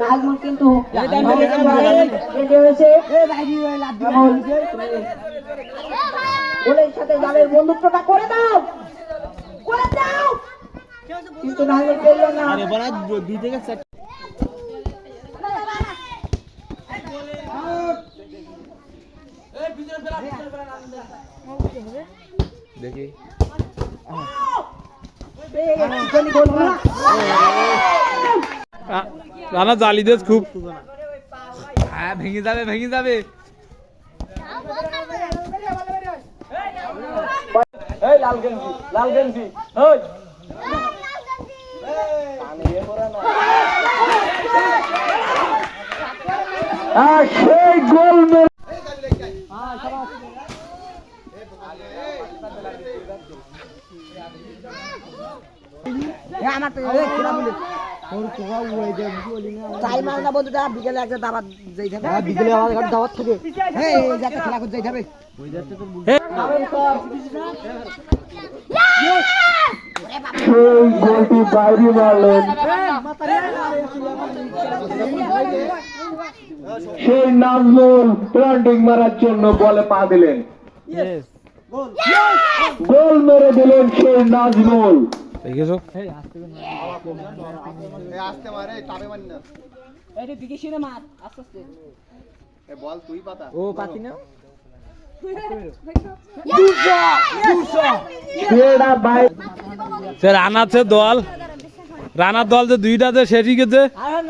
নাজমুল কিন্তু? গোলের সাথে জালের বন্ধুত্বটা করে দাও। করে দাও। কিন্তু নাজমুল পেল না। দুই থেকে দেখি পেয়ে গেছে, জনি গোল না। রানা জালি দেশ খুব। হ্যাঁ ভেঙে যাবে ভেঙে যাবে। এই লাল গেঞ্জি লাল গেঞ্জি ওই সেই গোল চাই মার না বন্ধুটা বিকেলে একটা দাবাত যাই থাকবে বিকেলে আমার দাওয়াত থাকে। হ্যাঁ যাতে খেলা করতে যাই থাকবে সেই গোলটি বাইরে মারলেন সেই নাজমুল রান্ডিং মারার জন্য বলে পা দিলেন। গোল মেরে দিলেন সেই নাজমুল। দেখেছ আসতে মারে চাপে মারি না। এটা দিকে সিনে মার আস্তে আস্তে। এ বল তুই পাতা। ও পাতি না সে দল। রানার দল যে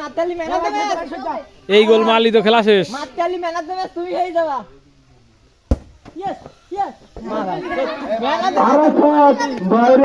নাতালি মেনা দেবে এই গোল মারলি তো খেলা শেষ। তুমি হয়ে যাবা। ইয়েস ইয়েস আরাফাত বাইরে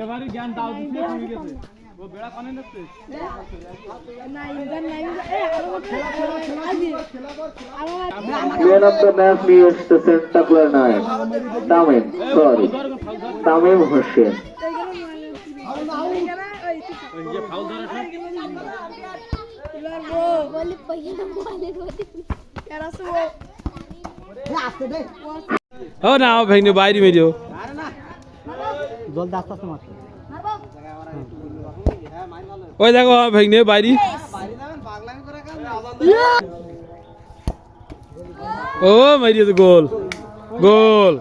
हमारी ज्ञान दाव वो बेड़ा कौन है Man of the match is the Sentacular Knight, Tamim, sorry, Tamim Hussein. ये फाउल धरा था यार वो वाले पहिए वाले वाले यार ऐसे वो ও না ভেঙে বাইরে মেরিও। জল আস্তে ওই দেখো ভেঙে বাইরে। ও মারিয়েছে গোল। গোল।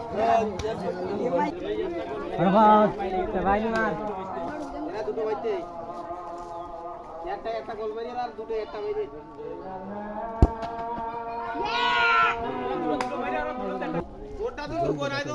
একটা একটা গোল মেরে আর দুটো একটা মেরে। ওটা তো